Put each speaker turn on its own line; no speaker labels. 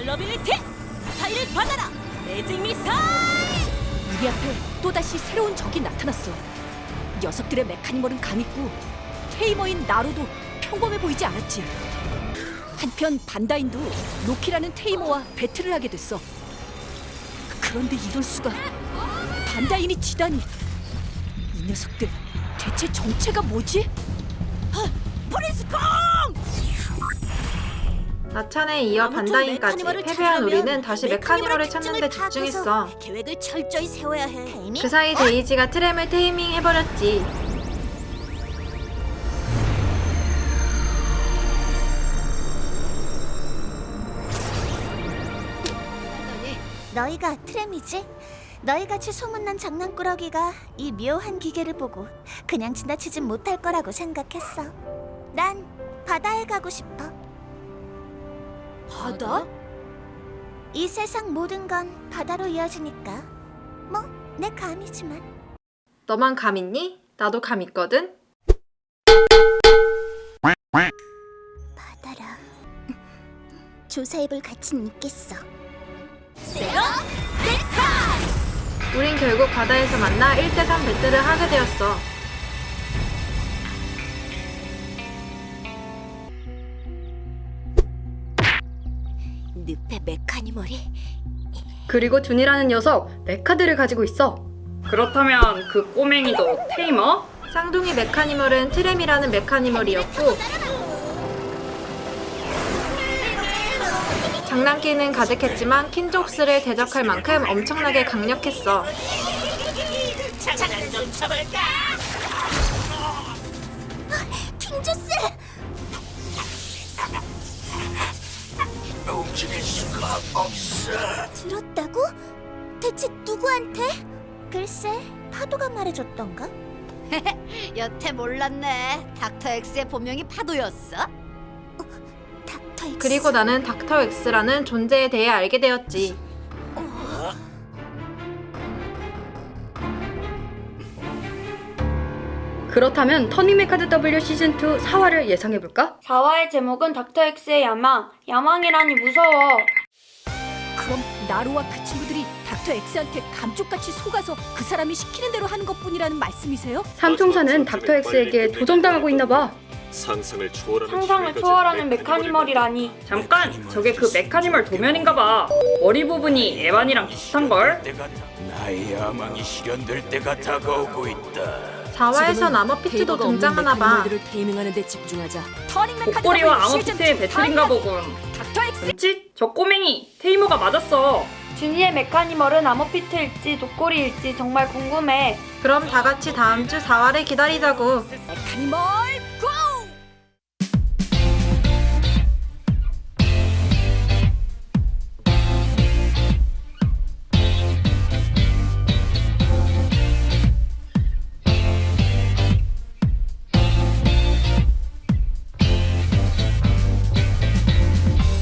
딜러빌리티 미사일을 받아라 매직 미사일
우리 앞에 또다시 새로운 적이 나타났어. 녀석들의 메카니멀은 감있고 테이머인 나로도 평범해 보이지 않았지. 한편 반다인도 로키라는 테이머와 배틀을 하게 됐어. 그런데 이럴 수가. 반다인이 지다니. 이 녀석들 대체 정체가 뭐지?
프린스콩
나찬에 이어 반다인까지 패배한 우리는 다시 메카니멀을 찾는 데 집중했어.
계획을 철저히 세워야 해
그 사이 데이지가 트램을 테이밍 해버렸지.
너희가 트램이지? 너희같이 소문난 장난꾸러기가 이 묘한 기계를 보고 그냥 지나치진 못할 거라고 생각했어. 난 바다에 가고 싶어.
바다?
이 세상 모든 건 바다로 이어지니까. 뭐, 내 감이지만.
너만 감 있니? 나도 감 있거든.
바다라. 조사입을 같이는 있겠어.
우린 결국 바다에서 만나 1대3 배틀을 하게 되었어.
늪의 메카니멀이
그리고 준이라는 녀석 메카드를 가지고 있어.
그렇다면 그 꼬맹이도 테이머?
쌍둥이 메카니멀은 트램이라는 메카니멀이었고 장난기는 가득했지만 킨족스를 대적할 만큼 엄청나게 강력했어.
킹주스! 들었다고? 대체 누구한테? 글쎄, 파도가 말해줬던가?
여태 몰랐네 닥터 엑스의 본명이 파도였어?
닥터 엑스.
그리고 나는 닥터 X라는 존재에 대해 알게 되었지.
그렇다면 터닝 메카드 W 시즌 2 4화를 예상해 볼까?
4화의 제목은 닥터 X의 야망. 야망이라니 무서워.
그럼 나로와 그 친구들이 닥터 엑스한테 감쪽같이 속아서 그 사람이 시키는 대로 하는 것뿐이라는 말씀이세요?
삼총사는 닥터 X에게 도정당하고 있나 봐.
상상을 초월하는
상상을 초월하는
메카니멀이
메카니멀이라니.
잠깐! 저게 그 메카니멀 도면인가 봐. 머리 부분이 에반이랑 비슷한걸?
나의 야망이 실현될 때가 다가오고 있다.
4화에선 아머피트도 등장하나 봐.
를 테이밍하는 데 집중하자.
목걸이와
2
배틀인가. 보군.
닥터 엑스
저 꼬맹이 테이머가 맞았어.
준이의 메카니멀은 아머피트일지 독고리일지 정말 궁금해.
그럼 다 같이 다음 주 4화를 기다리자고.
메카니멀 고!